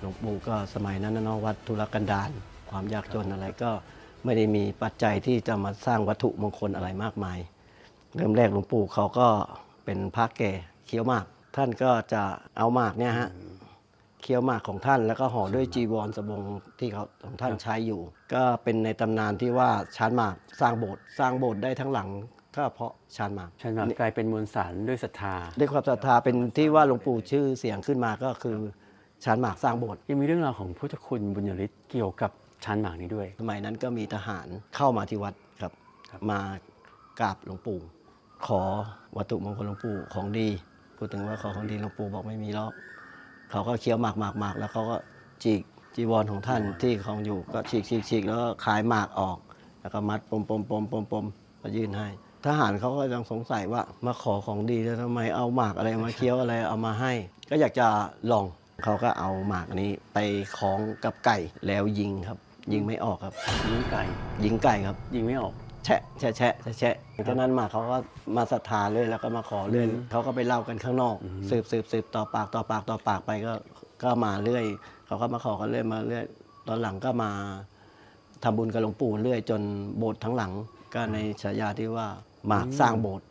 หลวงปู่ก็สมัยนั้นนะเนาะวัดธุรกันดารความยากจนอะไรก็ไม่ได้มีปัจจัยที่จะมาสร้างวัตถุมงคลอะไรมากมาย เริ่มแรกหลวงปู่เขาก็เป็นพระแก่เคี้ยวหมาก ท่านก็จะเอาหมากเนี่ยฮะเคี้ยวหมากของท่านแล้วก็ห่อด้วยจีวรสบงที่เขาของท่านใช้อยู่ ก็เป็นในตำนานที่ว่าชานหมากสร้างโบสถ์สร้างโบสถ์ได้ทั้งหลังก็เพราะชานหมากชันหมากกลายเป็นมวลสารด้วยศรัทธาด้วยความศรัทธาเป็นที่ว่าหลวงปู่ชื่อเสียงขึ้นมาก็คือ ชานหมากสร้างโบสถ์ยังมีเรื่องราวของพุทธคุณบุญยฤทธิ์เกี่ยวกับชันหมากนี้ด้วย สมัยนั้นก็มีทหารเข้ามาที่วัดครับครับ มากราบหลวงปู่ ขอวัตถุมงคลหลวงปู่ของดี พูดถึงว่าขอของดีหลวงปู่บอกไม่มีหรอกเขาก็เคี้ยวหมากหมากหมากแล้วเขาก็จีกจีวรของท่านที่คลองอยู่ก็ฉีกฉีกฉีกแล้วก็ขายหมากออก แล้วก็มัดปมปมปมปมปมมายื่นให้ ทหารเขาก็ยังสงสัยว่ามาขอของดีแล้วทำไมเอาหมากอะไรมาเคี้ยวอะไรเอามาให้ ก็อยากจะลอง เขาก็เอาหมากนี้ไปคล้องกับไก่แล้วยิงครับ ยิงไม่ออกครับ ยิงไก่ ยิงไก่ครับ ยิงไม่ออก แชะแชะแชะแชะแชะจากนั้นหมากเขาก็มาศรัทธาเลยแล้วก็มาขอเรื่อยเขาก็ไปเล่ากันข้างนอก สืบสืบสืบต่อปากต่อปากต่อปากไปก็ก็มาเรื่อย เขาก็มาขอกันเรื่อยมาเรื่อยตอนหลังก็มาทำบุญกับหลวงปู่เรื่อย จนโบสถ์ทั้งหลังก็ในฉายาที่ว่าหมากสร้างโบสถ์